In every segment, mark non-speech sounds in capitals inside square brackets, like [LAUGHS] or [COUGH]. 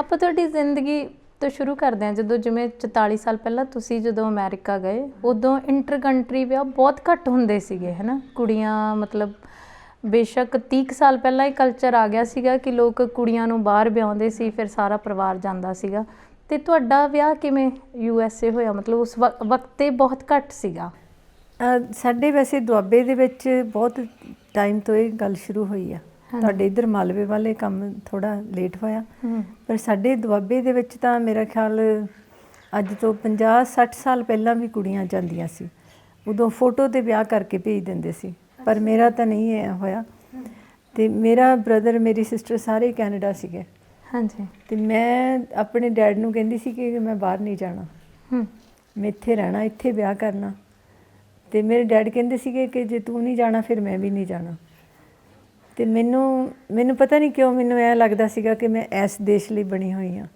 ਆਪਾਂ ਤੁਹਾਡੀ ਜ਼ਿੰਦਗੀ ਤੋਂ ਸ਼ੁਰੂ ਕਰਦੇ ਹਾਂ। ਜਦੋਂ ਜਿਵੇਂ 44 ਸਾਲ ਪਹਿਲਾਂ ਤੁਸੀਂ ਜਦੋਂ ਅਮਰੀਕਾ ਗਏ, ਉਦੋਂ ਇੰਟਰ ਕੰਟਰੀ ਵਿਆਹ ਬਹੁਤ ਘੱਟ ਹੁੰਦੇ ਸੀਗੇ, ਹਨਾ? ਕੁੜੀਆਂ ਮਤਲਬ ਬੇਸ਼ੱਕ 30 ਕੁ ਸਾਲ ਪਹਿਲਾਂ ਇਹ ਕਲਚਰ ਆ ਗਿਆ ਸੀਗਾ ਕਿ ਲੋਕ ਕੁੜੀਆਂ ਨੂੰ ਬਾਹਰ ਵਿਆਹੁੰਦੇ ਸੀ, ਫਿਰ ਸਾਰਾ ਪਰਿਵਾਰ ਜਾਂਦਾ ਸੀਗਾ। ਤੇ ਤੁਹਾਡਾ ਵਿਆਹ ਕਿਵੇਂ ਯੂ ਐਸ ਏ ਹੋਇਆ? ਮਤਲਬ ਉਸ ਵਕ- ਵਕਤ ਤੇ ਬਹੁਤ ਘੱਟ ਸੀਗਾ। ਸਾਡੇ ਵੈਸੇ ਦੁਆਬੇ ਦੇ ਵਿੱਚ ਬਹੁਤ ਟਾਈਮ ਤੋਂ ਇਹ ਗੱਲ ਸ਼ੁਰੂ ਹੋਈ ਆ। ਤੁਹਾਡੇ ਇਧਰ ਮਾਲਵੇ ਵਾਲੇ ਕੰਮ ਥੋੜਾ ਲੇਟ ਹੋਇਆ। ਪਰ ਸਾਡੇ ਦੁਆਬੇ ਦੇ ਵਿੱਚ ਤਾਂ ਮੇਰਾ ਖਿਆਲ ਅੱਜ ਤੋਂ 50 60 ਸਾਲ ਪਹਿਲਾਂ ਵੀ ਕੁੜੀਆਂ ਜਾਂਦੀਆਂ ਸੀ। ਉਦੋਂ ਫੋਟੋ ਤੇ ਵਿਆਹ ਕਰਕੇ ਭੇਜ ਦਿੰਦੇ ਸੀ। ਪਰ ਮੇਰਾ ਤਾਂ ਨਹੀਂ ਹੋਇਆ। ਤੇ ਮੇਰਾ ਬ੍ਰਦਰ ਮੇਰੀ ਸਿਸਟਰ ਸਾਰੇ ਕੈਨੇਡਾ ਸੀਗੇ। ਹਾਂਜੀ। ਤੇ ਮੈਂ ਆਪਣੇ ਡੈਡ ਨੂੰ ਕਹਿੰਦੀ ਸੀ ਕਿ ਮੈਂ ਬਾਹਰ ਨਹੀਂ ਜਾਣਾ। ਹੂੰ। ਮੈਂ ਇੱਥੇ ਰਹਿਣਾ ਇੱਥੇ ਵਿਆਹ ਕਰਨਾ। ਤੇ ਮੇਰੇ ਡੈਡ ਕਹਿੰਦੇ ਸੀਗੇ ਕਿ ਜੇ ਤੂੰ ਨਹੀਂ ਜਾਣਾ ਫਿਰ ਮੈਂ ਵੀ ਨਹੀਂ ਜਾਣਾ। ਤੇ ਮੈਨੂੰ ਮੈਨੂੰ ਪਤਾ ਨਹੀਂ ਕਿਉਂ ਮੈਨੂੰ ਐ ਲੱਗਦਾ ਸੀਗਾ ਕਿ ਮੈਂ ਇਸ ਦੇਸ਼ ਲਈ ਬਣੀ ਹੋਈ ਹਾਂ।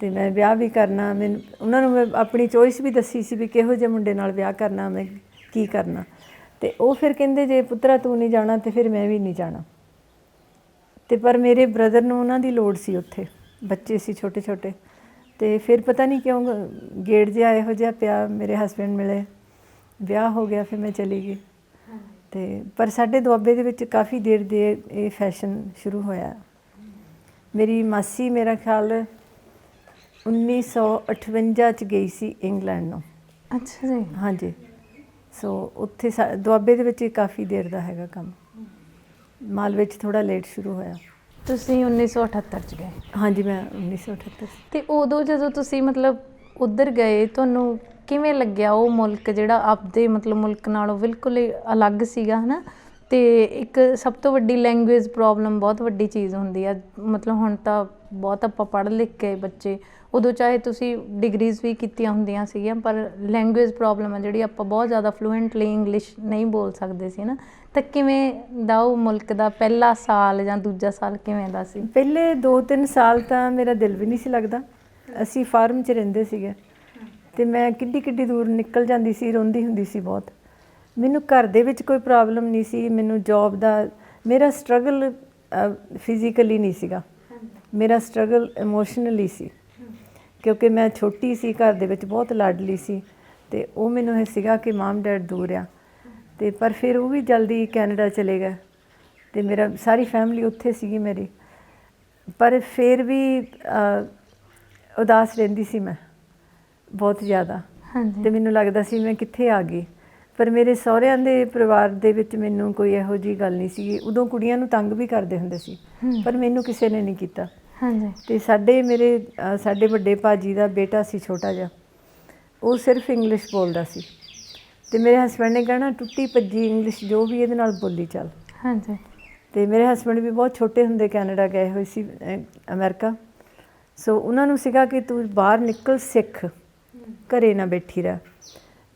ਤੇ ਮੈਂ ਵਿਆਹ ਵੀ ਕਰਨਾ, ਮੈਂ, ਉਹਨਾਂ ਨੂੰ ਮੈਂ ਆਪਣੀ ਚੋਇਸ ਵੀ ਦੱਸੀ ਸੀ ਵੀ ਕਿਹੋ ਜਿਹੇ ਮੁੰਡੇ ਨਾਲ ਵਿਆਹ ਕਰਨਾ, ਮੈਂ ਕੀ ਕਰਨਾ। ਤੇ ਉਹ ਫਿਰ ਕਹਿੰਦੇ, ਜੇ ਪੁੱਤਰਾ ਤੂੰ ਨਹੀਂ ਜਾਣਾ, ਤੇ ਫਿਰ ਮੈਂ ਵੀ ਨਹੀਂ ਜਾਣਾ। ਤੇ ਪਰ ਮੇਰੇ ਬ੍ਰਦਰ ਨੂੰ ਉਹਨਾਂ ਦੀ ਲੋੜ ਸੀ ਉੱਥੇ, ਬੱਚੇ ਸੀ ਛੋਟੇ ਛੋਟੇ। ਤੇ ਫਿਰ ਪਤਾ ਨਹੀਂ ਕਿਉਂ ਗ- ਗੇੜ ਜਿਹਾ ਇਹੋ ਜਿਹਾ ਪਿਆ, ਮੇਰੇ ਹਸਬੰਡ ਮਿਲੇ। ਵਿਆਹ ਹੋ ਗਿਆ, ਫਿਰ ਮੈਂ ਚਲੀ ਗਈ। ਤੇ ਪਰ ਸਾਡੇ ਦੁਆਬੇ ਦੇ ਵਿੱਚ ਕਾਫੀ ਦੇਰ ਦੇ ਇਹ ਫੈਸ਼ਨ ਸ਼ੁਰੂ ਹੋਇਆ। ਮੇਰੀ ਮਾਸੀ ਮੇਰਾ ਖਿਆਲ 1958 ਚ ਗਈ ਸੀ ਇੰਗਲੈਂਡ ਨੂੰ। ਅੱਛਾ ਜੀ। ਹਾਂਜੀ। ਸੋ ਉੱਥੇ ਸਾ- ਦੁਆਬੇ ਦੇ ਵਿੱਚ ਇਹ ਕਾਫੀ ਦੇਰ ਦਾ ਹੈਗਾ ਕੰਮ। ਮਾਲਵੇ ਚ ਥੋੜਾ ਲੇਟ ਸ਼ੁਰੂ ਹੋਇਆ। ਤੁਸੀਂ 1978 ਚ ਗਏ? ਹਾਂਜੀ ਮੈਂ 1978 ਚ। ਤੇ ਉਦੋਂ ਜਦੋਂ ਤੁਸੀਂ ਮਤਲਬ ਉਧਰ ਗਏ ਤੁਹਾਨੂੰ ਕਿਵੇਂ ਲੱਗਿਆ ਉਹ ਮੁਲਕ ਜਿਹੜਾ ਆਪਦੇ ਮਤਲਬ ਮੁਲਕ ਨਾਲੋਂ ਬਿਲਕੁਲ ਹੀ ਅਲੱਗ ਸੀਗਾ, ਹਨਾ? ਤੇ ਇੱਕ ਸਭ ਤੋਂ ਵੱਡੀ ਲੈਂਗੁਏਜ ਪ੍ਰੋਬਲਮ ਬਹੁਤ ਵੱਡੀ ਚੀਜ਼ ਹੁੰਦੀ ਆ। ਮਤਲਬ ਹੁਣ ਤਾਂ ਬਹੁਤ ਆਪਾਂ ਪੜ੍ਹ ਲਿਖ ਕੇ ਬੱਚੇ, ਉਦੋਂ ਚਾਹੇ ਤੁਸੀਂ ਡਿਗਰੀਜ਼ ਵੀ ਕੀਤੀਆਂ ਹੁੰਦੀਆਂ ਸੀਗੀਆਂ, ਪਰ ਲੈਂਗੁਏਜ ਪ੍ਰੋਬਲਮ ਆ ਜਿਹੜੀ ਆਪਾਂ ਬਹੁਤ ਜ਼ਿਆਦਾ ਫਲੂਐਂਟਲੀ ਇੰਗਲਿਸ਼ ਨਹੀਂ ਬੋਲ ਸਕਦੇ ਸੀ ਨਾ ਤਾਂ ਕਿਵੇਂ ਦਾ ਉਹ ਮੁਲਕ ਦਾ ਪਹਿਲਾ ਸਾਲ ਜਾਂ ਦੂਜਾ ਸਾਲ ਕਿਵੇਂ ਦਾ ਸੀ? ਪਹਿਲੇ 2-3 ਸਾਲ ਤਾਂ ਮੇਰਾ ਦਿਲ ਵੀ ਨਹੀਂ ਸੀ ਲੱਗਦਾ। ਅਸੀਂ ਫਾਰਮ 'ਚ ਰਹਿੰਦੇ ਸੀਗੇ। ਤੇ ਮੈਂ ਕਿੱਡੀ ਕਿੱਡੀ ਦੂਰ ਨਿਕਲ ਜਾਂਦੀ ਸੀ, ਰੋਂਦੀ ਹੁੰਦੀ ਸੀ ਬਹੁਤ। ਮੈਨੂੰ ਘਰ ਦੇ ਵਿੱਚ ਕੋਈ ਪ੍ਰੋਬਲਮ ਨਹੀਂ ਸੀ, ਮੈਨੂੰ ਜੌਬ ਦਾ ਮੇਰਾ ਸਟਰਗਲ ਫਿਜ਼ੀਕਲੀ ਨਹੀਂ ਸੀਗਾ। ਮੇਰਾ ਸਟਰਗਲ ਇਮੋਸ਼ਨਲੀ ਸੀ। ਕਿਉਂਕਿ ਮੈਂ ਛੋਟੀ ਸੀ, ਘਰ ਦੇ ਵਿੱਚ ਬਹੁਤ ਲਾਡਲੀ ਸੀ ਤੇ ਉਹ ਮੈਨੂੰ ਇਹ ਸੀਗਾ ਕਿ ਮਾਮ ਡੈਡ ਦੂਰ ਆ। ਤੇ ਪਰ ਫਿਰ ਉਹ ਵੀ ਜਲਦੀ ਕੈਨੇਡਾ ਚਲੇ ਗਏ ਤੇ ਮੇਰਾ ਸਾਰੀ ਫੈਮਿਲੀ ਉੱਥੇ ਸੀਗੀ ਮੇਰੀ। ਪਰ ਫਿਰ ਵੀ ਉਦਾਸ ਰਹਿੰਦੀ ਸੀ ਮੈਂ। ਬਹੁਤ ਜ਼ਿਆਦਾ। ਹਾਂਜੀ। ਤੇ ਮੈਨੂੰ ਲੱਗਦਾ ਸੀ ਮੈਂ ਕਿੱਥੇ ਆ ਗਈ। ਪਰ ਮੇਰੇ ਸਹੁਰਿਆਂ ਦੇ ਪਰਿਵਾਰ ਦੇ ਵਿੱਚ ਮੈਨੂੰ ਕੋਈ ਇਹੋ ਜੀ ਗੱਲ ਨਹੀਂ ਸੀ ਉਦੋਂ ਕੁੜੀਆਂ ਨੂੰ ਤੰਗ ਵੀ ਕਰਦੇ ਹੁੰਦੇ ਸੀ। ਪਰ ਮੈਨੂੰ ਕਿਸੇ ਨੇ ਨਹੀਂ ਕੀਤਾ। ਹਾਂਜੀ। ਤੇ ਸਾਡੇ ਮੇਰੇ ਅ, ਸਾਡੇ ਵੱਡੇ ਭਾਜੀ ਦਾ ਬੇਟਾ ਸੀ ਛੋਟਾ ਜਿਹਾ। ਉਹ ਸਿਰਫ ਇੰਗਲਿਸ਼ ਬੋਲਦਾ ਸੀ। ਤੇ ਮੇਰੇ ਹਸਬੰਡ ਨੇ ਕਹਿਣਾ ਟੁੱਟੀ ਭੱਜੀ ਇੰਗਲਿਸ਼ ਜੋ ਵੀ ਇਹਦੇ ਨਾਲ ਬੋਲੀ ਚੱਲ। ਹਾਂਜੀ। ਤੇ ਮੇਰੇ ਹਸਬੰਡ ਵੀ ਬਹੁਤ ਛੋਟੇ ਹੁੰਦੇ ਕੈਨੇਡਾ ਗਏ ਹੋਏ ਸੀ ਅਹ, ਅਮਰੀਕਾ। ਸੋ ਉਹਨਾਂ ਨੂੰ ਸੀਗਾ ਕਿ ਤੂੰ ਬਾਹਰ ਨਿਕਲ ਸਿੱਖ। ਘਰੇ ਨਾ ਬੈਠੀ ਰਹਿ।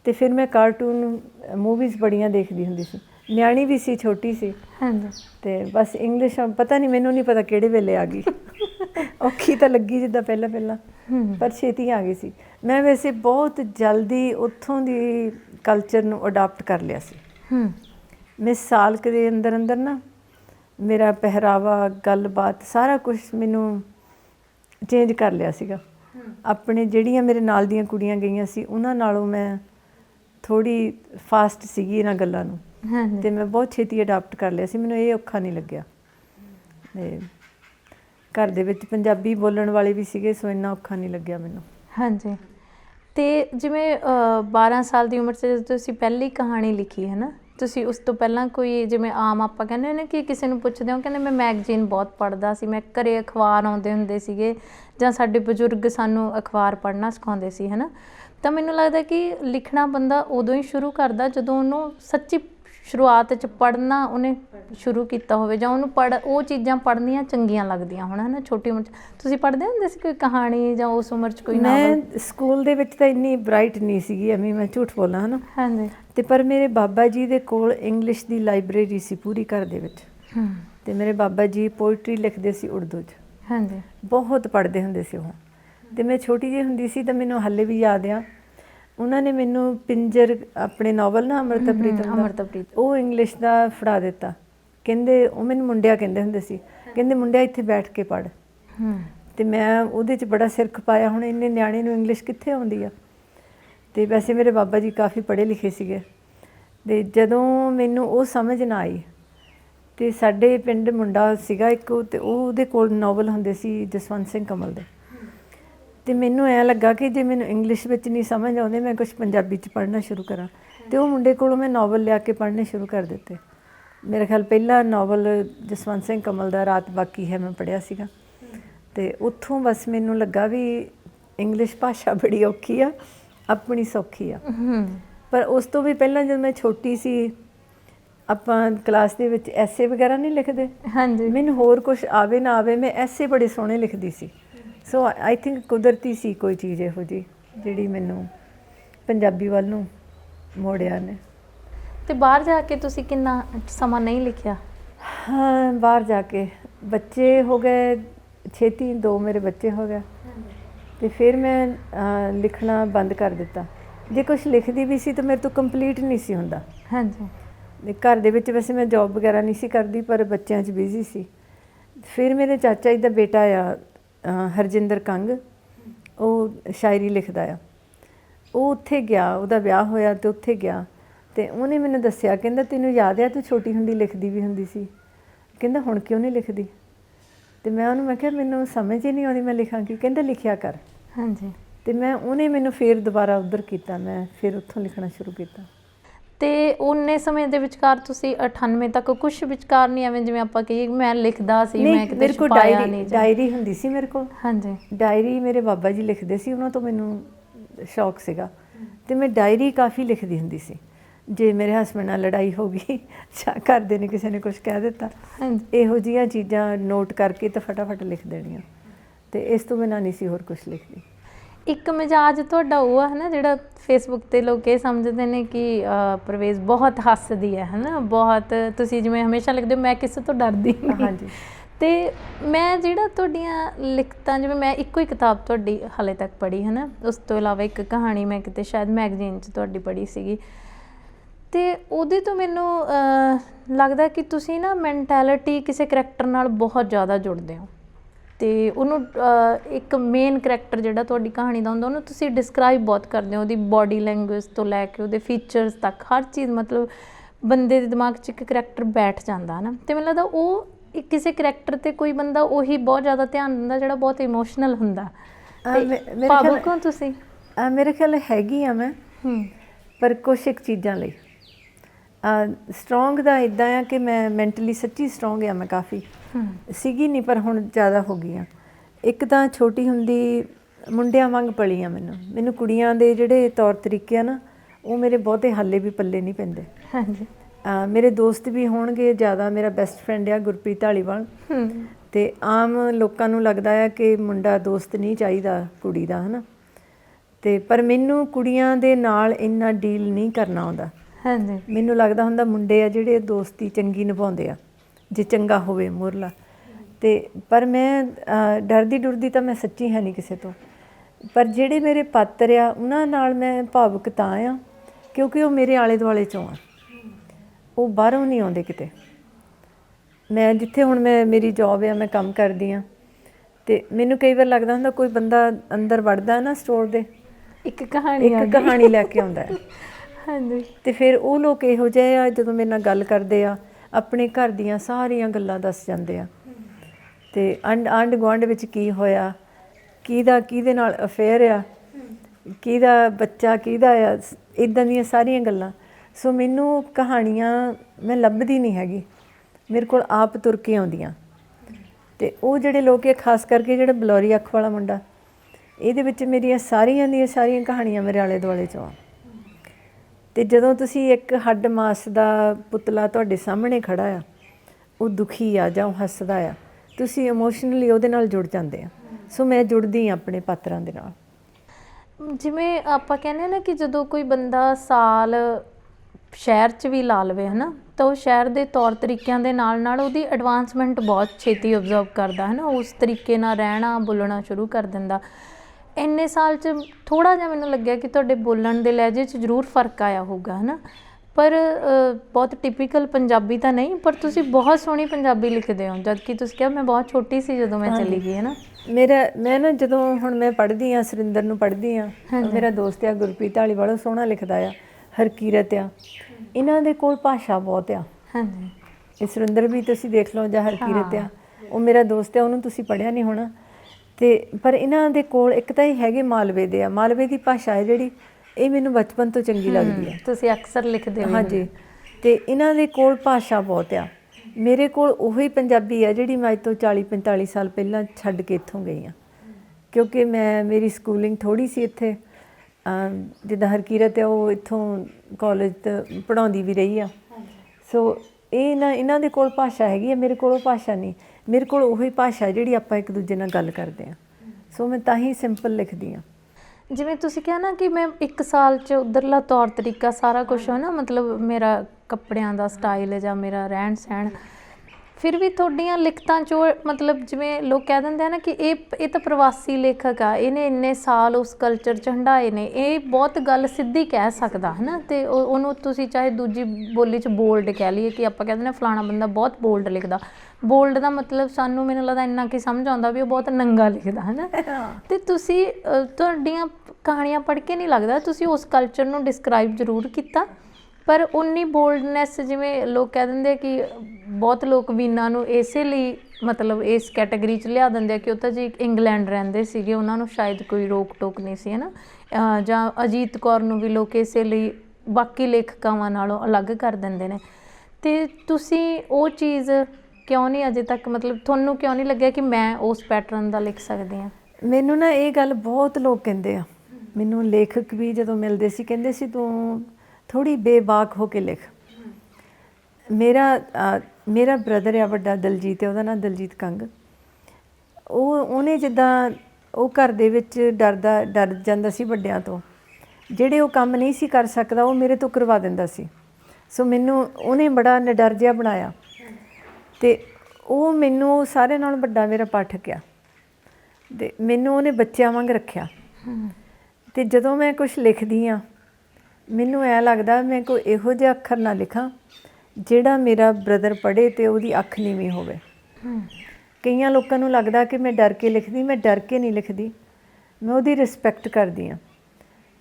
ਤੇ ਫਿਰ ਮੈਂ ਕਾਰਟੂਨ ਮੂਵੀਜ਼ ਬੜੀਆਂ ਦੇਖਦੀ ਹੁੰਦੀ ਸੀ। ਨਿਆਣੀ ਵੀ ਸੀ ਛੋਟੀ ਸੀ। ਹਾਂਜੀ। ਤੇ ਬਸ ਇੰਗਲਿਸ਼ ਪਤਾ ਨਹੀਂ ਮੈਨੂੰ ਨਹੀਂ ਪਤਾ ਕਿਹੜੇ ਵੇਲੇ ਆ ਗਈ। [LAUGHS] ਔਖੀ ਤਾਂ ਲੱਗੀ ਜਿੱਦਾਂ ਪਹਿਲਾਂ ਪਹਿਲਾਂ। ਪਰ ਛੇਤੀ ਆ ਗਈ ਸੀ। ਮੈਂ ਵੈਸੇ ਬਹੁਤ ਜਲਦੀ ਉੱਥੋਂ ਦੀ ਕਲਚਰ ਨੂੰ ਅਡਾਪਟ ਕਰ ਲਿਆ ਸੀ। ਹੂੰ। ਮੈਂ ਸਾਲ ਕੁ ਦੇ ਅੰਦਰ ਅੰਦਰ ਨਾ ਮੇਰਾ ਪਹਿਰਾਵਾ ਗੱਲਬਾਤ ਸਾਰਾ ਕੁਝ ਮੈਨੂੰ ਚੇਂਜ ਕਰ ਲਿਆ ਸੀਗਾ। ਆਪਣੇ ਜਿਹੜੀਆਂ ਮੇਰੇ ਨਾਲ ਦੀਆਂ ਕੁੜੀਆਂ ਗਈਆਂ ਸੀ ਉਹਨਾਂ ਨਾਲੋਂ ਮੈਂ ਥੋੜੀ ਫਾਸਟ ਸੀਗੀ ਇਹਨਾਂ ਗੱਲਾਂ ਨੂੰ। ਹਾਂਜੀ ਤੇ ਮੈਂ ਬਹੁਤ ਛੇਤੀ ਅਡਾਪਟ ਕਰ ਲਿਆ ਸੀ ਮੈਨੂੰ ਇਹ ਔਖਾ ਨਹੀਂ ਲੱਗਿਆ। ਤੇ ਘਰ ਦੇ ਵਿੱਚ ਪੰਜਾਬੀ ਬੋਲਣ ਵਾਲੇ ਵੀ ਸੀਗੇ ਸੋ ਇੰਨਾ ਔਖਾ ਨਹੀਂ ਲੱਗਿਆ ਮੈਨੂੰ। ਹਾਂਜੀ। ਤੇ ਜਿਵੇਂ ਅ, 12 ਸਾਲ ਦੀ ਉਮਰ 'ਚ ਜਦੋਂ ਤੁਸੀਂ ਪਹਿਲੀ ਕਹਾਣੀ ਲਿਖੀ ਹੈ ਨਾ ਤੁਸੀਂ ਉਸ ਤੋਂ ਪਹਿਲਾਂ ਕੋਈ ਜਿਵੇਂ ਆਮ ਆਪਾਂ ਕਹਿੰਦੇ ਨੇ ਕਿ ਕਿਸੇ ਨੂੰ ਪੁੱਛਦੇ ਹੋ, ਕਹਿੰਦੇ ਮੈਂ ਮੈਗਜ਼ੀਨ ਬਹੁਤ ਪੜ੍ਹਦਾ ਸੀ, ਮੈਂ ਘਰੇ ਅਖਬਾਰ ਆਉਂਦੇ ਹੁੰਦੇ ਸੀਗੇ ਜਾਂ ਸਾਡੇ ਬਜ਼ੁਰਗ ਸਾਨੂੰ ਅਖਬਾਰ ਪੜ੍ਹਨਾ ਸਿਖਾਉਂਦੇ ਸੀ ਹੈ ਨਾ ਤਾਂ ਮੈਨੂੰ ਲੱਗਦਾ ਕਿ ਲਿਖਣਾ ਬੰਦਾ ਉਦੋਂ ਹੀ ਸ਼ੁਰੂ ਕਰਦਾ ਜਦੋਂ ਉਹਨੂੰ ਸੱਚੀ ਸ਼ੁਰੂਆਤ 'ਚ ਪੜ੍ਹਨਾ ਉਹਨੇ ਸ਼ੁਰੂ ਕੀਤਾ ਹੋਵੇ ਜਾਂ ਉਹਨੂੰ ਪੜ੍ਹ ਉਹ ਚੀਜ਼ਾਂ ਪੜ੍ਹਨੀਆਂ ਚੰਗੀਆਂ ਲੱਗਦੀਆਂ ਹੋਣ ਹਨਾ ਛੋਟੀ ਉਮਰ 'ਚ। ਤੁਸੀਂ ਪੜ੍ਹਦੇ ਹੁੰਦੇ ਸੀ ਕੋਈ ਕਹਾਣੀ ਜਾਂ ਉਸ ਉਮਰ 'ਚ ਕੋਈ ਨਾਵਲ? ਮੈਂ ਸਕੂਲ ਦੇ ਵਿੱਚ ਤਾਂ ਇੰਨੀ ਬ੍ਰਾਈਟ ਨਹੀਂ ਸੀਗੀ ਐਵੇਂ ਮੈਂ ਝੂਠ ਬੋਲਾਂ ਹਨਾ। ਹਾਂਜੀ। ਤੇ ਪਰ ਮੇਰੇ ਬਾਬਾ ਜੀ ਦੇ ਕੋਲ ਇੰਗਲਿਸ਼ ਦੀ ਲਾਇਬ੍ਰੇਰੀ ਸੀ ਪੂਰੀ ਘਰ ਦੇ ਵਿੱਚ। ਹੂੰ। ਤੇ ਮੇਰੇ ਬਾਬਾ ਜੀ ਪੋਇਟਰੀ ਲਿਖਦੇ ਸੀ ਉਰਦੂ 'ਚ। ਹਾਂਜੀ। ਬਹੁਤ ਪੜ੍ਹਦੇ ਹੁੰਦੇ ਸੀ ਉਹ। ਤੇ ਮੈਂ ਛੋਟੀ ਜਿਹੀ ਹੁੰਦੀ ਸੀ ਤਾਂ ਮੈਨੂੰ ਹੱਲੇ ਵੀ ਯਾਦ ਆ। ਉਹਨਾਂ ਨੇ ਮੈਨੂੰ ਪਿੰਜਰ ਆਪਣੇ ਨਾਵਲ ਨਾ ਅਮਰਤਾ ਪ੍ਰੀਤਮ ਦਾ ਅਮਰਤਾ ਪ੍ਰੀਤਮ। ਉਹ ਇੰਗਲਿਸ਼ ਦਾ ਫੜਾ ਦਿੱਤਾ। ਕਹਿੰਦੇ ਉਹ ਮੈਨੂੰ ਮੁੰਡਿਆ ਕਹਿੰਦੇ ਹੁੰਦੇ ਸੀ। ਕਹਿੰਦੇ ਮੁੰਡਿਆ ਇੱਥੇ ਬੈਠ ਕੇ ਪੜ੍ਹ। ਹੂੰ ਤੇ ਮੈਂ ਉਹਦੇ 'ਚ ਬੜਾ ਸਿਰ ਖਪਾਇਆ। ਹੁਣ ਇੰਨੇ ਨਿਆਣੇ ਨੂੰ ਇੰਗਲਿਸ਼ ਕਿੱਥੇ ਆਉਂਦੀ ਆ? ਤੇ ਵੈਸੇ ਮੇਰੇ ਬਾਬਾ ਜੀ ਕਾਫੀ ਪੜ੍ਹੇ ਲਿਖੇ ਸੀਗੇ। ਤੇ ਜਦੋਂ ਮੈਨੂੰ ਉਹ ਸਮਝ ਨਾ ਆਈ ਤੇ ਸਾਡੇ ਪਿੰਡ ਮੁੰਡਾ ਸੀਗਾ ਇੱਕ ਤੇ ਉਹ ਉਹਦੇ ਕੋਲ ਨੋਵਲ ਹੁੰਦੇ ਸੀ ਜਸਵੰਤ ਸਿੰਘ ਕਮਲ ਦੇ। ਤੇ ਮੈਨੂੰ ਐ ਲੱਗਾ ਕਿ ਜੇ ਮੈਨੂੰ ਇੰਗਲਿਸ਼ ਵਿੱਚ ਨਹੀਂ ਸਮਝ ਆਉਂਦੇ ਮੈਂ ਕੁਝ ਪੰਜਾਬੀ ਚ ਪੜ੍ਹਨਾ ਸ਼ੁਰੂ ਕਰਾਂ। ਤੇ ਉਹ ਮੁੰਡੇ ਕੋਲੋਂ ਮੈਂ ਨੋਵਲ ਲਿਆ ਕੇ ਪੜ੍ਹਨੇ ਸ਼ੁਰੂ ਕਰ ਦਿੱਤੇ। ਮੇਰੇ ਖਿਆਲ ਪਹਿਲਾ ਨੋਵਲ ਜਸਵੰਤ ਸਿੰਘ ਕਮਲ ਦਾ ਰਾਤ ਬਾਕੀ ਹੈ ਮੈਂ ਪੜ੍ਹਿਆ ਸੀਗਾ। ਤੇ ਉੱਥੋਂ ਬਸ ਮੈਨੂੰ ਲੱਗਾ ਵੀ ਇੰਗਲਿਸ਼ ਭਾਸ਼ਾ ਬੜੀ ਔਖੀ ਆ ਆਪਣੀ ਸੌਖੀ ਆ। ਪਰ ਉਸ ਤੋਂ ਵੀ ਪਹਿਲਾਂ ਜਦੋਂ ਮੈਂ ਛੋਟੀ ਸੀ ਆਪਾਂ ਕਲਾਸ ਦੇ ਵਿੱਚ ਐਸੇ ਵਗੈਰਾ ਨਹੀਂ ਲਿਖਦੇ? ਹਾਂਜੀ। ਮੈਨੂੰ ਹੋਰ ਕੁਝ ਆਵੇ ਨਾ ਆਵੇ ਮੈਂ ਐਸੇ ਬੜੇ ਸੋਹਣੇ ਲਿਖਦੀ ਸੀ। ਸੋ ਆਈ ਥਿੰਕ ਕੁਦਰਤੀ ਸੀ ਕੋਈ ਚੀਜ਼ ਇਹੋ ਜੀ ਜਿਹੜੀ ਮੈਨੂੰ ਪੰਜਾਬੀ ਵੱਲ ਨੂੰ ਮੋੜਿਆ ਨੇ। ਤੇ ਬਾਹਰ ਜਾ ਕੇ ਤੁਸੀਂ ਕਿੰਨਾ ਸਮਾਂ ਨਹੀਂ ਲਿਖਿਆ? ਹਾਂ ਬਾਹਰ ਜਾ ਕੇ। ਬੱਚੇ ਹੋ ਗਏ ਛੇਤੀ ਦੋ ਮੇਰੇ ਬੱਚੇ ਹੋ ਗਏ। ਤੇ ਫਿਰ ਮੈਂ ਲਿਖਣਾ ਬੰਦ ਕਰ ਦਿੱਤਾ। ਜੇ ਕੁਝ ਲਿਖਦੀ ਵੀ ਸੀ ਤਾਂ ਮੇਰੇ ਤੋਂ ਕੰਪਲੀਟ ਨਹੀਂ ਸੀ ਹੁੰਦਾ। ਹਾਂਜੀ। ਘਰ ਦੇ ਵਿੱਚ ਵੈਸੇ ਮੈਂ ਜੌਬ ਵਗੈਰਾ ਨਹੀਂ ਸੀ ਕਰਦੀ ਪਰ ਬੱਚਿਆਂ 'ਚ ਬਿਜ਼ੀ ਸੀ। ਫਿਰ ਮੇਰੇ ਚਾਚਾ ਜੀ ਦਾ ਬੇਟਾ ਆ ਹਰਜਿੰਦਰ ਕੰਗ ਉਹ ਸ਼ਾਇਰੀ ਲਿਖਦਾ ਆ। ਉਹ ਉੱਥੇ ਗਿਆ ਉਹਦਾ ਵਿਆਹ ਹੋਇਆ ਤੇ ਉੱਥੇ ਗਿਆ। ਤੇ ਉਹਨੇ ਮੈਨੂੰ ਦੱਸਿਆ ਕਹਿੰਦਾ ਤੈਨੂੰ ਯਾਦ ਆ ਤੂੰ ਛੋਟੀ ਹੁੰਦੀ ਲਿਖਦੀ ਵੀ ਹੁੰਦੀ ਸੀ। ਕਹਿੰਦਾ ਹੁਣ ਕਿਉਂ ਨਹੀਂ ਲਿਖਦੀ? ਤੇ ਮੈਂ ਉਹਨੂੰ ਮੈਂ ਕਿਹਾ ਮੈਨੂੰ ਸਮਝ ਹੀ ਨਹੀਂ ਆਉਂਦੀ ਮੈਂ ਲਿਖਾਂਗੀ ਕਹਿੰਦਾ ਲਿਖਿਆ ਕਰ। ਹਾਂਜੀ। ਤੇ ਮੈਂ ਉਹਨੇ ਮੈਨੂੰ ਫੇਰ ਦੁਬਾਰਾ ਉਧਰ ਕੀਤਾ ਮੈਂ ਫਿਰ ਉੱਥੋਂ ਲਿਖਣਾ ਸ਼ੁਰੂ ਕੀਤਾ। ਤੇ ਉਹਨੇ ਸਮੇਂ ਦੇ ਵਿਚਕਾਰ ਤੁਸੀਂ 98 ਤੱਕ ਕੁਝ ਵਿਚਕਾਰ ਨਹੀਂ ਐਵੇਂ ਜਿਵੇਂ ਆਪਾਂ ਕਹੀਏ ਮੈਂ ਲਿਖਦਾ ਸੀ ਮੈਂ ਕਿਤੇ ਮੇਰੇ ਕੋਲ ਡਾਇਰੀ ਹੁੰਦੀ ਸੀ ਮੇਰੇ ਕੋਲ। ਹਾਂਜੀ। ਡਾਇਰੀ ਮੇਰੇ ਬਾਬਾ ਜੀ ਲਿਖਦੇ ਸੀ ਉਹਨਾਂ ਤੋਂ ਮੈਨੂੰ ਸ਼ੌਕ ਸੀਗਾ। ਤੇ ਮੈਂ ਡਾਇਰੀ ਕਾਫੀ ਲਿਖਦੀ ਹੁੰਦੀ ਸੀ। ਜੇ ਮੇਰੇ ਹਸਬੰਡ ਨਾਲ ਲੜਾਈ ਹੋ ਗਈ ਜਾਂ ਘਰਦੇ ਨੇ ਕਿਸੇ ਨੇ ਕੁਝ ਕਹਿ ਦਿੱਤਾ ਹਾਂਜੀ। ਇਹੋ ਜੀਆਂ ਚੀਜ਼ਾਂ ਨੋਟ ਕਰਕੇ ਤਾਂ ਫਟਾਫਟ ਲਿਖ ਦੇਣੀਆਂ। ਤੇ ਇਸ ਤੋਂ ਬਿਨਾਂ ਨਹੀਂ ਸੀ ਹੋਰ ਕੁਝ ਲਿਖਦੀ। ਇੱਕ ਮਿਜਾਜ ਤੁਹਾਡਾ ਉਹ ਹੈ ਨਾ ਜਿਹੜਾ ਫੇਸਬੁੱਕ ਤੇ ਲੋਕ ਇਹ ਸਮਝਦੇ ਨੇ ਕਿ ਅਹ, ਪ੍ਰਵੇਸ਼ ਬਹੁਤ ਹੱਸਦੀ ਹੈ ਹਨਾ ਬਹੁਤ ਤੁਸੀਂ ਜਿਵੇਂ ਹਮੇਸ਼ਾ ਲਿਖਦੇ ਹੋ ਮੈਂ ਕਿਸੇ ਤੋਂ ਡਰਦੀ ਨਹੀਂ। ਹਾਂਜੀ। ਤੇ ਮੈਂ ਜਿਹੜਾ ਤੁਹਾਡੀਆਂ ਲਿਖਤਾਂ ਜਿਵੇਂ ਮੈਂ ਇੱਕੋ ਹੀ ਕਿਤਾਬ ਤੁਹਾਡੀ ਹਾਲੇ ਤੱਕ ਪੜ੍ਹੀ ਹੈ ਨਾ ਉਸ ਤੋਂ ਇਲਾਵਾ ਇੱਕ ਕਹਾਣੀ ਮੈਂ ਕਿਤੇ ਸ਼ਾਇਦ ਮੈਗਜ਼ੀਨ 'ਚ ਤੁਹਾਡੀ ਪੜ੍ਹੀ ਸੀਗੀ। ਤੇ ਉਹਦੇ ਤੋਂ ਮੈਨੂੰ ਲੱਗਦਾ ਕਿ ਤੁਸੀਂ ਨਾ ਮੈਂਟੈਲਿਟੀ ਕਿਸੇ ਕਰੈਕਟਰ ਨਾਲ ਬਹੁਤ ਜ਼ਿਆਦਾ ਜੁੜਦੇ ਹੋ। ਤੇ ਉਹਨੂੰ ਇੱਕ ਮੇਨ ਕਰੈਕਟਰ ਜਿਹੜਾ ਤੁਹਾਡੀ ਕਹਾਣੀ ਦਾ ਹੁੰਦਾ ਉਹਨੂੰ ਤੁਸੀਂ ਡਿਸਕ੍ਰਾਈਬ ਬਹੁਤ ਕਰਦੇ ਹੋ ਉਹਦੀ ਬਾਡੀ ਲੈਂਗੁਏਜ ਤੋਂ ਲੈ ਕੇ ਉਹਦੇ ਫੀਚਰਸ ਤੱਕ ਹਰ ਚੀਜ਼ ਮਤਲਬ ਬੰਦੇ ਦੇ ਦਿਮਾਗ 'ਚ ਇੱਕ ਕਰੈਕਟਰ ਬੈਠ ਜਾਂਦਾ ਹੈ ਨਾ ਤੇ ਮੈਨੂੰ ਲੱਗਦਾ ਉਹ ਕਿਸੇ ਕਰੈਕਟਰ ਤੇ ਕੋਈ ਬੰਦਾ ਉਹੀ ਬਹੁਤ ਜ਼ਿਆਦਾ ਧਿਆਨ ਦਿੰਦਾ ਜਿਹੜਾ ਬਹੁਤ ਇਮੋਸ਼ਨਲ ਹੁੰਦਾ। ਮੇਰੇ ਖਿਆਲ- ਤੁਸੀਂ? ਮੇਰੇ ਖਿਆਲ ਹੈਗੀ ਆ ਮੈਂ ਪਰ ਕੁਛ ਇੱਕ ਚੀਜ਼ਾਂ ਲਈ। ਸਟਰੋਂਗ ਦਾ ਇਦਾਂ ਆ ਕਿ ਮੈਂ ਮੈਂਟਲੀ ਸੱਚੀ ਸਟਰੋਂਗ ਆ ਮੈਂ ਕਾਫੀ। ਸੀਗੀ ਨਹੀਂ ਪਰ ਹੁਣ ਜ਼ਿਆਦਾ ਹੋ ਗਈ ਆ। ਇੱਕ ਤਾਂ ਛੋਟੀ ਹੁੰਦੀ ਮੁੰਡਿਆਂ ਵਾਂਗ ਪਲੀ ਆ ਮੈਨੂੰ। ਮੈਨੂੰ ਕੁੜੀਆਂ ਦੇ ਜਿਹੜੇ ਤੌਰ ਤਰੀਕੇ ਆ ਨਾ ਉਹ ਮੇਰੇ ਬਹੁਤੇ ਹਾਲੇ ਵੀ ਪੱਲੇ ਨਹੀਂ ਪੈਂਦੇ। ਹਾਂਜੀ। ਮੇਰੇ ਦੋਸਤ ਵੀ ਹੋਣਗੇ ਜ਼ਿਆਦਾ ਮੇਰਾ ਬੈਸਟ ਫਰੈਂਡ ਆ ਗੁਰਪ੍ਰੀਤ ਢਾਲੀਵਾਲ ਹੂੰ। ਤੇ ਆਮ ਲੋਕਾਂ ਨੂੰ ਲੱਗਦਾ ਹੈ ਕਿ ਮੁੰਡਾ ਦੋਸਤ ਨਹੀਂ ਚਾਹੀਦਾ ਕੁੜੀ ਦਾ ਹਨਾ? ਤੇ ਪਰ ਮੈਨੂੰ ਕੁੜੀਆਂ ਦੇ ਨਾਲ ਇੰਨਾ ਡੀਲ ਨਹੀਂ ਕਰਨਾ ਆਉਂਦਾ। ਹਾਂਜੀ। ਮੈਨੂੰ ਲੱਗਦਾ ਹੁੰਦਾ ਮੁੰਡੇ ਆ ਜਿਹੜੇ ਦੋਸਤੀ ਚੰਗੀ ਨਿਭਾਉਂਦੇ ਆ ਜੇ ਚੰਗਾ ਹੋਵੇ ਮੁਰਲਾ। ਤੇ ਪਰ ਮੈਂ ਅਹ, ਡਰਦੀ ਡੁਰਦੀ ਤਾਂ ਮੈਂ ਸੱਚੀ ਹੈ ਨਹੀਂ ਕਿਸੇ ਤੋਂ। ਪਰ ਜਿਹੜੇ ਮੇਰੇ ਪਾਤਰ ਆ ਉਹਨਾਂ ਨਾਲ ਮੈਂ ਭਾਵੁਕ ਤਾਂ ਆ ਕਿਉਂਕਿ ਉਹ ਮੇਰੇ ਆਲੇ ਦੁਆਲੇ ਚੋਂ ਆ। ਉਹ ਬਾਹਰੋਂ ਨਹੀਂ ਆਉਂਦੇ ਕਿਤੇ। ਮੈਂ ਜਿੱਥੇ ਹੁਣ ਮੈਂ ਮੇਰੀ ਜੌਬ ਆ ਮੈਂ ਕੰਮ ਕਰਦੀ ਆ। ਤੇ ਮੈਨੂੰ ਕਈ ਵਾਰ ਲੱਗਦਾ ਹੁੰਦਾ ਕੋਈ ਬੰਦਾ ਅੰਦਰ ਵੜਦਾ ਨਾ ਸਟੋਰ ਦੇ। ਇੱਕ ਕਹਾਣੀ ਇੱਕ ਕਹਾਣੀ ਲੈ ਕੇ ਆਉਂਦਾ ਹੈ। [LAUGHS] ਹਾਂਜੀ। ਤੇ ਫਿਰ ਉਹ ਲੋਕ ਇਹੋ ਜਿਹੇ ਆ, ਜਦੋਂ ਮੇਰੇ ਨਾਲ ਗੱਲ ਕਰਦੇ ਆ, ਆਪਣੇ ਘਰ ਦੀਆਂ ਸਾਰੀਆਂ ਗੱਲਾਂ ਦੱਸ ਜਾਂਦੇ ਆ। ਤੇ ਅੰਡ ਆਂਡ ਗੁਆਂਢ ਵਿੱਚ ਕੀ ਹੋਇਆ? ਕਿਹਦਾ, ਕਿਹਦੇ ਨਾਲ ਅਫੇਅਰ ਆ? ਕਿਹਦਾ ਬੱਚਾ, ਕਿਹਦਾ ਆ? ਇਦਾਂ ਦੀਆਂ ਸਾਰੀਆਂ ਗੱਲਾਂ। ਸੋ ਮੈਨੂੰ ਕਹਾਣੀਆਂ ਮੈਂ ਲੱਭਦੀ ਨਹੀਂ ਹੈਗੀ। ਮੇਰੇ ਕੋਲ ਆਪ ਤੁਰ ਕੇ ਆਉਂਦੀਆਂ। ਤੇ ਉਹ ਜਿਹੜੇ ਲੋਕ ਇਹ ਖਾਸ ਕਰਕੇ ਜਿਹੜਾ ਬਲੌਰੀ ਅੱਖ ਵਾਲਾ ਮੁੰਡਾ, ਇਹਦੇ ਵਿੱਚ ਮੇਰੀਆਂ ਸਾਰੀਆਂ ਦੀਆਂ ਸਾਰੀਆਂ ਕਹਾਣੀਆਂ ਮੇਰੇ ਆਲੇ ਦੁਆਲੇ ਚੋਂ ਆ। ਤੇ ਜਦੋਂ ਤੁਸੀਂ ਇੱਕ ਹੱਡ ਮਾਸ ਦਾ ਪੁਤਲਾ ਤੁਹਾਡੇ ਸਾਹਮਣੇ ਖੜਾ ਆ, ਉਹ ਦੁਖੀ ਆ ਜਾਂ ਉਹ ਹੱਸਦਾ ਆ, ਤੁਸੀਂ ਇਮੋਸ਼ਨਲੀ ਉਹਦੇ ਨਾਲ ਜੁੜ ਜਾਂਦੇ ਆ। ਸੋ ਮੈਂ ਜੁੜਦੀ ਆ ਆਪਣੇ ਪਾਤਰਾਂ ਦੇ ਨਾਲ। ਜਿਵੇਂ ਆਪਾਂ ਕਹਿੰਦੇ ਆ ਨਾ ਕਿ ਜਦੋਂ ਕੋਈ ਬੰਦਾ ਸਾਲ ਸ਼ਹਿਰ 'ਚ ਵੀ ਲਾ ਲਵੇ, ਹਨਾ, ਤਾਂ ਉਹ ਸ਼ਹਿਰ ਦੇ ਤੌਰ ਤਰੀਕਿਆਂ ਦੇ ਨਾਲ ਨਾਲ ਉਹਦੀ ਐਡਵਾਂਸਮੈਂਟ ਬਹੁਤ ਛੇਤੀ ਆਬਜ਼ਰਵ ਕਰਦਾ ਹੈ ਨਾ ਉਸ ਤਰੀਕੇ ਨਾਲ ਰਹਿਣਾ, ਬੋਲਣਾ ਸ਼ੁਰੂ ਕਰ ਦਿੰਦਾ। ਇੰਨੇ ਸਾਲ 'ਚ ਥੋੜਾ ਜਿਹਾ ਮੈਨੂੰ ਲੱਗਿਆ ਕਿ ਤੁਹਾਡੇ ਬੋਲਣ ਦੇ ਲਹਿਜੇ 'ਚ ਜ਼ਰੂਰ ਫ਼ਰਕ ਆਇਆ ਹੋਊਗਾ ਹਨਾ? ਪਰ ਬਹੁਤ ਟਿਪੀਕਲ ਪੰਜਾਬੀ ਤਾਂ ਨਹੀਂ ਪਰ ਤੁਸੀਂ ਬਹੁਤ ਸੋਹਣੀ ਪੰਜਾਬੀ ਲਿਖਦੇ ਹੋ ਜਦ ਕਿ ਤੁਸੀਂ ਕਿਹਾ ਮੈਂ ਬਹੁਤ ਛੋਟੀ ਸੀ ਜਦੋਂ ਮੈਂ ਚਲੀ ਗਈ ਹੈ ਨਾ ਮੇਰਾ ਮੈਂ ਨਾ ਜਦੋਂ ਹੁਣ ਮੈਂ ਪੜ੍ਹਦੀ ਆ ਸੁਰਿੰਦਰ ਨੂੰ ਪੜ੍ਹਦੀ ਆ ਮੇਰਾ ਦੋਸਤ ਆ ਗੁਰਪ੍ਰੀਤ ਢਾਲੀਵਾਲ ਉਹ ਸੋਹਣਾ ਲਿਖਦਾ ਆ ਹਰਕੀਰਤ ਆ। ਇਹਨਾਂ ਦੇ ਕੋਲ ਭਾਸ਼ਾ ਬਹੁਤ ਆ। ਹਾਂਜੀ। ਇਹ ਸੁਰਿੰਦਰ ਵੀ ਤੁਸੀਂ ਦੇਖ ਲਓ ਜਾਂ ਹਰਕੀਰਤ ਆ। ਉਹ ਮੇਰਾ ਦੋਸਤ ਆ ਉਹਨੂੰ ਤੁਸੀਂ ਪੜ੍ਹਿਆ ਨਹੀਂ ਹੋਣਾ। ਤੇ ਪਰ ਇਹਨਾਂ ਦੇ ਕੋਲ ਇੱਕ ਤਾਂ ਇਹ ਹੈਗੇ ਮਾਲਵੇ ਦੇ ਆ। ਮਾਲਵੇ ਦੀ ਭਾਸ਼ਾ ਹੈ ਜਿਹੜੀ ਇਹ ਮੈਨੂੰ ਬਚਪਨ ਤੋਂ ਚੰਗੀ ਲੱਗਦੀ ਆ ਤੁਸੀਂ ਅਕਸਰ ਲਿਖਦੇ ਹੋ ਹਾਂਜੀ। ਤੇ ਇਹਨਾਂ ਦੇ ਕੋਲ ਭਾਸ਼ਾ ਬਹੁਤ ਆ। ਮੇਰੇ ਕੋਲ ਉਹੀ ਪੰਜਾਬੀ ਆ ਜਿਹੜੀ ਮੈਂ ਅੱਜ ਤੋਂ 40 45 ਸਾਲ ਪਹਿਲਾਂ ਛੱਡ ਕੇ ਇੱਥੋਂ ਗਈ ਆ ਕਿਉਂਕਿ ਮੈਂ ਮੇਰੀ ਸਕੂਲਿੰਗ ਥੋੜੀ ਸੀ ਇੱਥੇ। ਜਿੱਦਾਂ ਹਰਕੀਰਤ ਹੈ ਉਹ ਇੱਥੋਂ ਕਾਲਜ ਤੇ ਪੜਾਉਂਦੀ ਵੀ ਰਹੀ ਆ। ਸੋ ਇਹ ਨਾ ਇਹਨਾਂ ਦੇ ਕੋਲ ਭਾਸ਼ਾ ਹੈਗੀ ਆ। ਮੇਰੇ ਕੋਲ ਉਹ ਭਾਸ਼ਾ ਨਹੀਂ। ਮੇਰੇ ਕੋਲ ਉਹੀ ਭਾਸ਼ਾ ਜਿਹੜੀ ਆਪਾਂ ਇੱਕ ਦੂਜੇ ਨਾਲ ਗੱਲ ਕਰਦੇ ਆ ਸੋ ਮੈਂ ਤਾਂ ਹੀ ਸਿੰਪਲ ਲਿਖਦੀ ਆ ਜਿਵੇਂ ਤੁਸੀਂ ਕਿਹਾ ਨਾ ਕਿ ਮੈਂ ਇੱਕ ਸਾਲ ਚ ਉਧਰਲਾ ਤੌਰ ਤਰੀਕਾ ਸਾਰਾ ਕੁਝ ਹੈ ਨਾ ਮਤਲਬ ਮੇਰਾ ਕੱਪੜਿਆਂ ਦਾ ਸਟਾਈਲ ਜਾਂ ਮੇਰਾ ਰਹਿਣ ਸਹਿਣ ਫਿਰ ਵੀ ਤੁਹਾਡੀਆਂ ਲਿਖਤਾਂ ਚੋਂ ਮਤਲਬ ਜਿਵੇਂ ਲੋਕ ਕਹਿ ਦਿੰਦੇ ਆ ਨਾ ਕਿ ਇਹ ਇਹ ਤਾਂ ਪ੍ਰਵਾਸੀ ਲੇਖਕ ਆ ਇਹਨੇ ਇੰਨੇ ਸਾਲ ਉਸ ਕਲਚਰ ਚ ਹੰਡਾਏ ਨੇ ਇਹ ਬਹੁਤ ਗੱਲ ਸਿੱਧੀ ਕਹਿ ਸਕਦਾ ਹੈ ਨਾ ਤੇ ਉਹ- ਉਹਨੂੰ ਤੁਸੀਂ ਚਾਹੇ ਦੂਜੀ ਬੋਲੀ ਚ ਬੋਲਡ ਕਹਿ ਲਈਏ ਕਿ ਆਪਾਂ ਕਹਿੰਦੇ ਨੇ ਫਲਾਣਾ ਬੰਦਾ ਬਹੁਤ ਬੋਲਡ ਲਿਖਦਾ। ਬੋਲਡ ਦਾ ਮਤਲਬ ਸਾਨੂੰ ਮੈਨੂੰ ਲੱਗਦਾ ਇੰਨਾ ਕੀ ਸਮਝ ਆਉਂਦਾ ਵੀ ਉਹ ਬਹੁਤ ਨੰਗਾ ਲਿਖਦਾ ਹੈ। ਨਾ [LAUGHS] ਤੇ ਤੁਸੀਂ ਤੁਹਾਡੀਆਂ ਕਹਾਣੀਆਂ ਪੜ੍ਹ ਕੇ ਨਹੀਂ ਲੱਗਦਾ ਤੁਸੀਂ ਉਸ ਕਲਚਰ ਨੂੰ ਡਿਸਕ੍ਰਾਈਬ ਜ਼ਰੂਰ ਕੀਤਾ। ਪਰ ਉਨੀ ਬੋਲਡਨੈਸ ਜਿਵੇਂ ਲੋਕ ਕਹਿ ਦਿੰਦੇ ਕਿ ਬਹੁਤ ਲੋਕ ਵੀਨਾ ਨੂੰ ਇਸੇ ਲਈ ਮਤਲਬ ਇਸ ਕੈਟਾਗਰੀ ਚ ਲਿਆ ਦਿੰਦੇ ਆ ਕਿ ਉਹ ਤਾਂ ਜੀ ਇੰਗਲੈਂਡ ਰਹਿੰਦੇ ਸੀਗੇ, ਉਹਨਾਂ ਨੂੰ ਸ਼ਾਇਦ ਕੋਈ ਰੋਕ ਟੋਕ ਨਹੀਂ ਸੀ ਹੈ ਨਾ ਜਾਂ ਅਜੀਤ ਕੌਰ ਨੂੰ ਵੀ ਲੋਕ ਇਸੇ ਲਈ ਬਾਕੀ ਲੇਖਕਾਵਾਂ ਨਾਲੋਂ ਅਲੱਗ ਕਰ ਦਿੰਦੇ ਨੇ। ਤੇ ਤੁਸੀਂ ਉਹ ਚੀਜ਼ ਕਿਉਂ ਨਹੀਂ ਅਜੇ ਤੱਕ ਮਤਲਬ ਤੁਹਾਨੂੰ ਕਿਉਂ ਨਹੀਂ ਲੱਗਿਆ ਕਿ ਮੈਂ ਉਸ ਪੈਟਰਨ ਦਾ ਲਿਖ ਸਕਦੀ ਹਾਂ? ਮੈਨੂੰ ਨਾ ਇਹ ਗੱਲ ਬਹੁਤ ਲੋਕ ਕਹਿੰਦੇ ਆ। ਮੈਨੂੰ ਲੇਖਕ ਵੀ ਜਦੋਂ ਮਿਲਦੇ ਸੀ, ਕਹਿੰਦੇ ਸੀ ਤੂੰ ਥੋੜੀ ਬੇਬਾਕ ਹੋ ਕੇ ਲਿਖ। ਮੇਰਾ ਮੇਰਾ ਬ੍ਰਦਰ ਆ ਵੱਡਾ ਦਲਜੀਤ ਹੈ ਉਹਦਾ ਨਾਮ ਦਲਜੀਤ ਕੰਗ। ਉਹ, ਉਹਨੇ ਜਿੱਦਾਂ ਉਹ ਘਰ ਦੇ ਵਿੱਚ ਡਰਦਾ, ਡਰ ਜਾਂਦਾ ਸੀ ਵੱਡਿਆਂ ਤੋਂ। ਜਿਹੜੇ ਉਹ ਕੰਮ ਨਹੀਂ ਸੀ ਕਰ ਸਕਦਾ, ਉਹ ਮੇਰੇ ਤੋਂ ਕਰਵਾ ਦਿੰਦਾ ਸੀ। ਸੋ ਮੈਨੂੰ ਉਹਨੇ ਬੜਾ ਨਿਡਰ ਜਿਹਾ ਬਣਾਇਆ। ਤੇ ਉਹ ਮੈਨੂੰ ਸਾਰਿਆਂ ਨਾਲ ਵੱਡਾ ਮੇਰਾ ਪਾਠਕ ਆ। ਤੇ ਮੈਨੂੰ ਉਹਨੇ ਬੱਚਿਆਂ ਵਾਂਗ ਰੱਖਿਆ। ਤੇ ਜਦੋਂ ਮੈਂ ਕੁਝ ਲਿਖਦੀ ਆ, ਮੈਨੂੰ ਐ ਲੱਗਦਾ ਮੈਂ ਕੋਈ ਇਹੋ ਜਿਹਾ ਅੱਖਰ ਨਾ ਲਿਖਾਂ। ਜਿਹੜਾ ਮੇਰਾ ਬ੍ਰਦਰ ਪੜ੍ਹੇ ਤੇ ਉਹਦੀ ਅੱਖ ਨੀਵੀਂ ਹੋਵੇ। ਕਈਆਂ ਲੋਕਾਂ ਨੂੰ ਲੱਗਦਾ ਕਿ ਮੈਂ ਡਰ ਕੇ ਲਿਖਦੀ ਮੈਂ ਡਰ ਕੇ ਨਹੀਂ ਲਿਖਦੀ। ਮੈਂ ਉਹਦੀ ਰਿਸਪੈਕਟ ਕਰਦੀ ਆ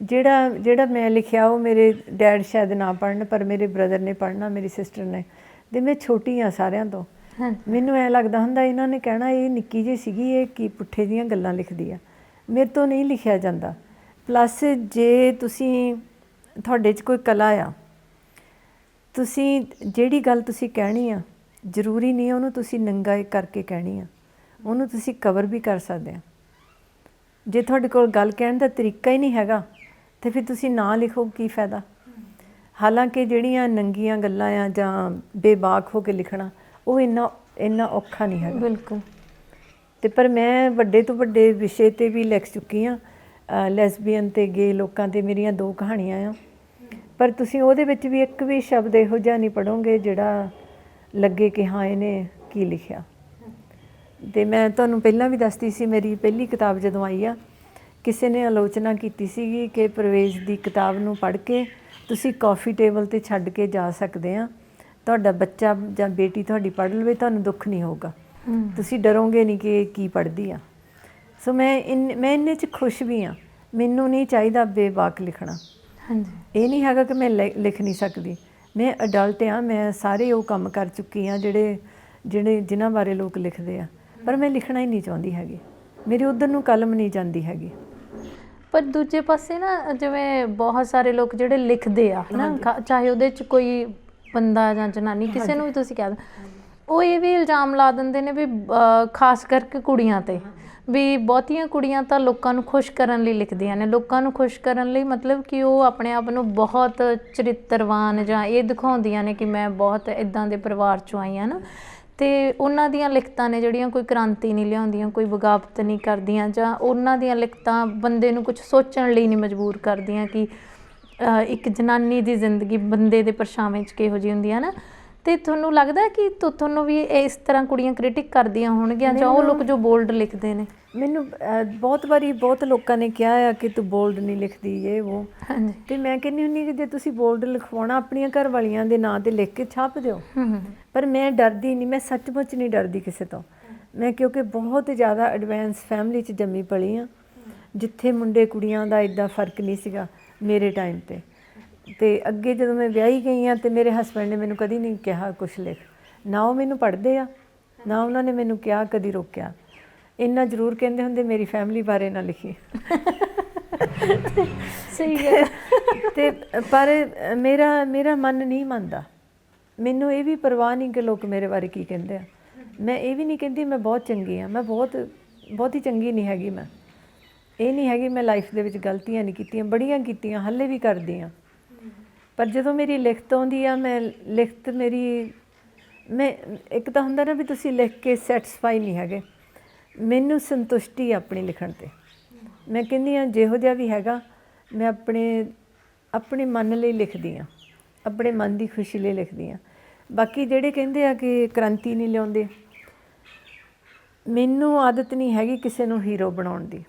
ਜਿਹੜਾ ਜਿਹੜਾ ਮੈਂ ਲਿਖਿਆ ਉਹ ਮੇਰੇ ਡੈਡ ਸ਼ਾਇਦ ਨਾ ਪੜਨ ਪਰ ਮੇਰੇ ਬ੍ਰਦਰ ਨੇ ਪੜਨਾ ਮੇਰੀ ਸਿਸਟਰ ਨੇ। ਤੇ ਮੈਂ ਛੋਟੀ ਆ ਸਾਰਿਆਂ ਤੋਂ। ਮੈਨੂੰ ਐ ਲੱਗਦਾ ਹੁੰਦਾ ਇਹਨਾਂ ਨੇ ਕਹਿਣਾ ਇਹ ਨਿੱਕੀ ਜਿਹੀ ਸੀਗੀ ਇਹ ਕੀ ਪੁੱਠੇ ਦੀਆਂ ਗੱਲਾਂ ਲਿਖਦੀ ਆ। ਮੇਰੇ ਤੋਂ ਨਹੀਂ ਲਿਖਿਆ ਜਾਂਦਾ। ਪਲੱਸ ਜੇ ਤੁਸੀਂ ਤੁਹਾਡੇ 'ਚ ਕੋਈ ਕਲਾ ਆ ਤੁਸੀਂ ਜਿਹੜੀ ਗੱਲ ਤੁਸੀਂ ਕਹਿਣੀ ਆ ਜ਼ਰੂਰੀ ਨਹੀਂ ਉਹਨੂੰ ਤੁਸੀਂ ਨੰਗਾ ਕਰਕੇ ਕਹਿਣੀ ਆ। ਉਹਨੂੰ ਤੁਸੀਂ ਕਵਰ ਵੀ ਕਰ ਸਕਦੇ ਆ। ਜੇ ਤੁਹਾਡੇ ਕੋਲ ਗੱਲ ਕਹਿਣ ਦਾ ਤਰੀਕਾ ਹੀ ਨਹੀਂ ਹੈਗਾ ਤੇ ਫਿਰ ਤੁਸੀਂ ਨਾ ਲਿਖੋ ਕੀ ਫਾਇਦਾ। ਹਾਲਾਂਕਿ ਜਿਹੜੀਆਂ ਨੰਗੀਆਂ ਗੱਲਾਂ ਆ ਜਾਂ ਬੇਬਾਕ ਹੋ ਕੇ ਲਿਖਣਾ ਉਹ ਇੰਨਾ ਇੰਨਾ ਔਖਾ ਨਹੀਂ ਹੈਗਾ। ਬਿਲਕੁਲ। ਤੇ ਪਰ ਮੈਂ ਵੱਡੇ ਤੋਂ ਵੱਡੇ ਵਿਸ਼ੇ ਤੇ ਵੀ ਲਿਖ ਚੁੱਕੀ ਆ ਲੈਸਬੀਅਨ ਤੇ ਗੇ ਲੋਕਾਂ ਤੇ ਮੇਰੀਆਂ ਦੋ ਕਹਾਣੀਆਂ ਆ। ਪਰ ਤੁਸੀਂ ਉਹਦੇ ਵਿੱਚ ਵੀ ਇੱਕ ਵੀ ਸ਼ਬਦ ਇਹੋ ਜਿਹਾ ਨਹੀਂ ਪੜੋਗੇ ਜਿਹੜਾ ਲੱਗੇ ਕਿ ਹਾਂ ਇਹਨੇ ਕੀ ਲਿਖਿਆ। ਤੇ ਮੈਂ ਤੁਹਾਨੂੰ ਪਹਿਲਾਂ ਵੀ ਦੱਸਦੀ ਸੀ ਮੇਰੀ ਪਹਿਲੀ ਕਿਤਾਬ ਜਦੋਂ ਆਈ ਆ ਕਿਸੇ ਨੇ ਆਲੋਚਨਾ ਕੀਤੀ ਸੀਗੀ ਕਿ ਪ੍ਰਵੇਸ਼ ਦੀ ਕਿਤਾਬ ਨੂੰ ਪੜ੍ਹ ਕੇ ਤੁਸੀਂ ਕਾਫੀ ਟੇਬਲ ਤੇ ਛੱਡ ਕੇ ਜਾ ਸਕਦੇ ਆ। ਤੁਹਾਡਾ ਬੱਚਾ ਜਾਂ ਬੇਟੀ ਤੁਹਾਡੀ ਪੜ੍ਹ ਲਵੇ ਤੁਹਾਨੂੰ ਦੁੱਖ ਨਹੀਂ ਹੋਊਗਾ। ਤੁਸੀਂ ਡਰੋਗੇ ਨਹੀਂ ਕਿ ਕੀ ਪੜ੍ਹਦੀ ਆ। ਸੋ ਮੈਂ ਇਨ ਮੈਂ ਇੰਨੇ ਚ ਖੁਸ਼ ਵੀ ਆ। ਮੈਨੂੰ ਨਹੀਂ ਚਾਹੀਦਾ ਬੇਬਾਕ ਲਿਖਣਾ। ਹਾਂਜੀ। ਇਹ ਨਹੀਂ ਹੈਗਾ ਕਿ ਮੈਂ ਲਿਖ ਨਹੀਂ ਸਕਦੀ। ਮੈਂ ਅਡਲਟ ਆ ਮੈਂ ਸਾਰੇ ਉਹ ਕੰਮ ਕਰ ਚੁੱਕੀ ਆ ਜਿਹੜੇ ਜਿਹੜੇ ਜਿਨ੍ਹਾਂ ਬਾਰੇ ਲੋਕ ਲਿਖਦੇ ਆ। ਪਰ ਮੈਂ ਲਿਖਣਾ ਹੀ ਨਹੀਂ ਚਾਹੁੰਦੀ ਹੈਗੀ। ਮੇਰੀ ਉਧਰ ਨੂੰ ਕਲਮ ਨਹੀਂ ਜਾਂਦੀ ਹੈਗੀ। ਪਰ ਦੂਜੇ ਪਾਸੇ ਨਾ ਜਿਵੇਂ ਬਹੁਤ ਸਾਰੇ ਲੋਕ ਜਿਹੜੇ ਲਿਖਦੇ ਆ ਨਾ ਚਾਹੇ ਉਹਦੇ ਚ ਕੋਈ ਬੰਦਾ ਜਾਂ ਜਨਾਨੀ ਕਿਸੇ ਨੂੰ ਵੀ ਤੁਸੀਂ ਕਹਿ ਦੋ ਉਹ ਇਹ ਵੀ ਇਲਜ਼ਾਮ ਲਾ ਦਿੰਦੇ ਨੇ ਵੀ ਖਾਸ ਕਰਕੇ ਕੁੜੀਆਂ ਤੇ। ਵੀ ਬਹੁਤੀਆਂ ਕੁੜੀਆਂ ਤਾਂ ਲੋਕਾਂ ਨੂੰ ਖੁਸ਼ ਕਰਨ ਲਈ ਲਿਖਦੀਆਂ ਨੇ। ਲੋਕਾਂ ਨੂੰ ਖੁਸ਼ ਕਰਨ ਲਈ ਮਤਲਬ ਕਿ ਉਹ ਆਪਣੇ ਆਪ ਨੂੰ ਬਹੁਤ ਚਰਿੱਤਰਵਾਨ ਜਾਂ ਇਹ ਦਿਖਾਉਂਦੀਆਂ ਨੇ ਕਿ ਮੈਂ ਬਹੁਤ ਇਦਾਂ ਦੇ ਪਰਿਵਾਰ ਚੋਂ ਆਈ ਹਾਂ ਨਾ। ਤੇ ਉਹਨਾਂ ਦੀਆਂ ਲਿਖਤਾਂ ਨੇ ਜਿਹੜੀਆਂ ਕੋਈ ਕ੍ਰਾਂਤੀ ਨਹੀਂ ਲਿਆਉਂਦੀਆਂ, ਕੋਈ ਬਗਾਵਤ ਨਹੀਂ ਕਰਦੀਆਂ ਜਾਂ ਉਹਨਾਂ ਦੀਆਂ ਲਿਖਤਾਂ ਬੰਦੇ ਨੂੰ ਕੁਝ ਸੋਚਣ ਲਈ ਨਹੀਂ ਮਜਬੂਰ ਕਰਦੀਆਂ ਕਿ ਇੱਕ ਜਨਾਨੀ ਦੀ ਜ਼ਿੰਦਗੀ ਬੰਦੇ ਦੇ ਪਰਛਾਵੇਂ 'ਚ ਕਿਹੋ ਜਿਹੀ ਹੁੰਦੀ ਹੈ ਨਾ। ਤੇ ਤੁਹਾਨੂੰ ਲੱਗਦਾ ਕਿ ਤੁ- ਤੁਹਾਨੂੰ ਵੀ ਇਸ ਤਰ੍ਹਾਂ ਕੁੜੀਆਂ ਕ੍ਰਿਟਿਕ ਕਰਦੀਆਂ ਹੋਣਗੀਆਂ ਜਾਂ ਉਹ ਲੋਕ ਜੋ ਬੋਲਡ ਲਿਖਦੇ ਨੇ? ਮੈਨੂੰ ਅਹ, ਬਹੁਤ ਵਾਰੀ ਬਹੁਤ ਲੋਕਾਂ ਨੇ ਕਿਹਾ ਆ ਕਿ ਤੂੰ ਬੋਲਡ ਨਹੀਂ ਲਿਖਦੀ ਇਹ ਉਹ। ਹਾਂਜੀ। ਤੇ ਮੈਂ ਕਹਿੰਦੀ ਹੁੰਦੀ ਕਿ ਜੇ ਤੁਸੀਂ ਬੋਲਡ ਲਿਖਵਾਉਣਾ ਆਪਣੀਆਂ ਘਰ ਵਾਲੀਆਂ ਦੇ ਨਾਂ ਤੇ ਲਿਖ ਕੇ ਛਾਪ ਦਿਓ। ਹੂੰ ਹੂੰ। ਪਰ ਮੈਂ ਡਰਦੀ ਨਹੀਂ ਮੈਂ ਸੱਚਮੁੱਚ ਨਹੀਂ ਡਰਦੀ ਕਿਸੇ ਤੋਂ। ਮੈਂ ਕਿਉਂਕਿ ਬਹੁਤ ਜ਼ਿਆਦਾ ਐਡਵਾਂਸ ਫੈਮਿਲੀ 'ਚ ਜੰਮੀ ਪਲੀ ਆ ਜਿੱਥੇ ਮੁੰਡੇ ਕੁੜੀਆਂ ਦਾ ਇਦਾਂ ਫ਼ਰਕ ਨਹੀਂ ਸੀਗਾ ਮੇਰੇ ਟਾਈਮ ਤੇ। ਤੇ ਅੱਗੇ ਜਦੋਂ ਮੈਂ ਵਿਆਹੀ ਗਈ ਆ ਤੇ ਮੇਰੇ ਹਸਬੰਡ ਨੇ ਮੈਨੂੰ ਕਦੀ ਨਹੀਂ ਕਿਹਾ ਕੁਛ ਲਿਖ। ਨਾ ਉਹ ਮੈਨੂੰ ਪੜ੍ਹਦੇ ਆ ਨਾ ਉਹਨਾਂ ਨੇ ਮੈਨੂੰ ਕਿਹਾ ਕਦੀ ਰੋਕਿਆ। ਇੰਨਾ ਜ਼ਰੂਰ ਕਹਿੰਦੇ ਹੁੰਦੇ ਮੇਰੀ ਫੈਮਿਲੀ ਬਾਰੇ ਨਾ ਲਿਖੀ। ਸਹੀ ਗੱਲ ਤੇ ਪਰ ਮੇਰਾ ਮੇਰਾ ਮਨ ਨਹੀਂ ਮੰਨਦਾ। ਮੈਨੂੰ ਇਹ ਵੀ ਪਰਵਾਹ ਨਹੀਂ ਕਿ ਲੋਕ ਮੇਰੇ ਬਾਰੇ ਕੀ ਕਹਿੰਦੇ ਆ। ਮੈਂ ਇਹ ਵੀ ਨਹੀਂ ਕਹਿੰਦੀ ਮੈਂ ਬਹੁਤ ਚੰਗੀ ਆ ਮੈਂ ਬਹੁਤ ਬਹੁਤੀ ਚੰਗੀ ਨਹੀਂ ਹੈਗੀ ਮੈਂ। ਇਹ ਨਹੀਂ ਹੈਗੀ ਮੈਂ ਲਾਈਫ ਦੇ ਵਿੱਚ ਗਲਤੀਆਂ ਨਹੀਂ ਕੀਤੀਆਂ ਬੜੀਆਂ ਕੀਤੀਆਂ ਹੱਲੇ ਵੀ ਕਰਦੀ ਆ ਪਰ ਜਦੋਂ ਮੇਰੀ ਲਿਖਤ ਆਉਂਦੀ ਆ, ਮੈਂ ਲਿਖਤ ਮੇਰੀ, ਮੈਂ ਇੱਕ ਤਾਂ ਹੁੰਦਾ ਨਾ ਵੀ ਤੁਸੀਂ ਲਿਖ ਕੇ ਸੈਟੀਸਫਾਈ ਨਹੀਂ ਹੈਗੇ। ਮੈਨੂੰ ਸੰਤੁਸ਼ਟੀ ਆ ਆਪਣੀ ਲਿਖਣ ਤੇ। ਮੈਂ ਕਹਿੰਦੀ ਆ ਜਿਹੋ ਜਿਹਾ ਵੀ ਹੈਗਾ, ਮੈਂ ਆਪਣੇ ਆਪਣੇ ਮਨ ਲਈ ਲਿਖਦੀ ਆ ਆਪਣੇ ਮਨ ਦੀ ਖੁਸ਼ੀ ਲਈ ਲਿਖਦੀ ਆ ਬਾਕੀ ਜਿਹੜੇ ਕਹਿੰਦੇ ਆ ਕਿ ਕ੍ਰਾਂਤੀ ਨਹੀਂ ਲਿਆਉਂਦੇ, ਮੈਨੂੰ ਆਦਤ ਨਹੀਂ ਹੈਗੀ ਕਿਸੇ ਨੂੰ ਹੀਰੋ ਬਣਾਉਣ ਦੀ।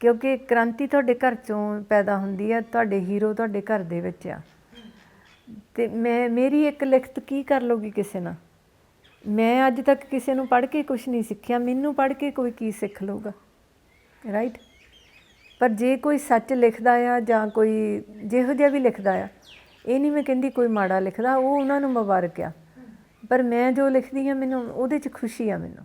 ਕਿਉਂਕਿ ਕ੍ਰਾਂਤੀ ਤੁਹਾਡੇ ਘਰ ਚੋਂ ਪੈਦਾ ਹੁੰਦੀ ਆ, ਤੁਹਾਡੇ ਹੀਰੋ ਤੁਹਾਡੇ ਘਰ ਦੇ ਵਿੱਚ ਆ। ਤੇ ਮੈਂ, ਮੇਰੀ ਇੱਕ ਲਿਖਤ ਕੀ ਕਰ ਲੋਗੀ ਕਿਸੇ ਨਾਲ? ਮੈਂ ਅੱਜ ਤੱਕ ਕਿਸੇ ਨੂੰ ਪੜ੍ਹ ਕੇ ਕੁਝ ਨਹੀਂ ਸਿੱਖਿਆ, ਮੈਨੂੰ ਪੜ੍ਹ ਕੇ ਕੋਈ ਕੀ ਸਿੱਖ ਲਊਗਾ? ਰਾਈਟ ਪਰ ਜੇ ਕੋਈ ਸੱਚ ਲਿਖਦਾ ਆ ਜਾਂ ਕੋਈ ਜਿਹੋ ਜਿਹਾ ਵੀ ਲਿਖਦਾ ਆ, ਇਹ ਨਹੀਂ ਮੈਂ ਕਹਿੰਦੀ ਕੋਈ ਮਾੜਾ ਲਿਖਦਾ, ਉਹ ਉਹਨਾਂ ਨੂੰ ਮੁਬਾਰਕ ਆ। ਪਰ ਮੈਂ ਜੋ ਲਿਖਦੀ ਆ, ਮੈਨੂੰ ਉਹਦੇ 'ਚ ਖੁਸ਼ੀ ਆ ਮੈਨੂੰ।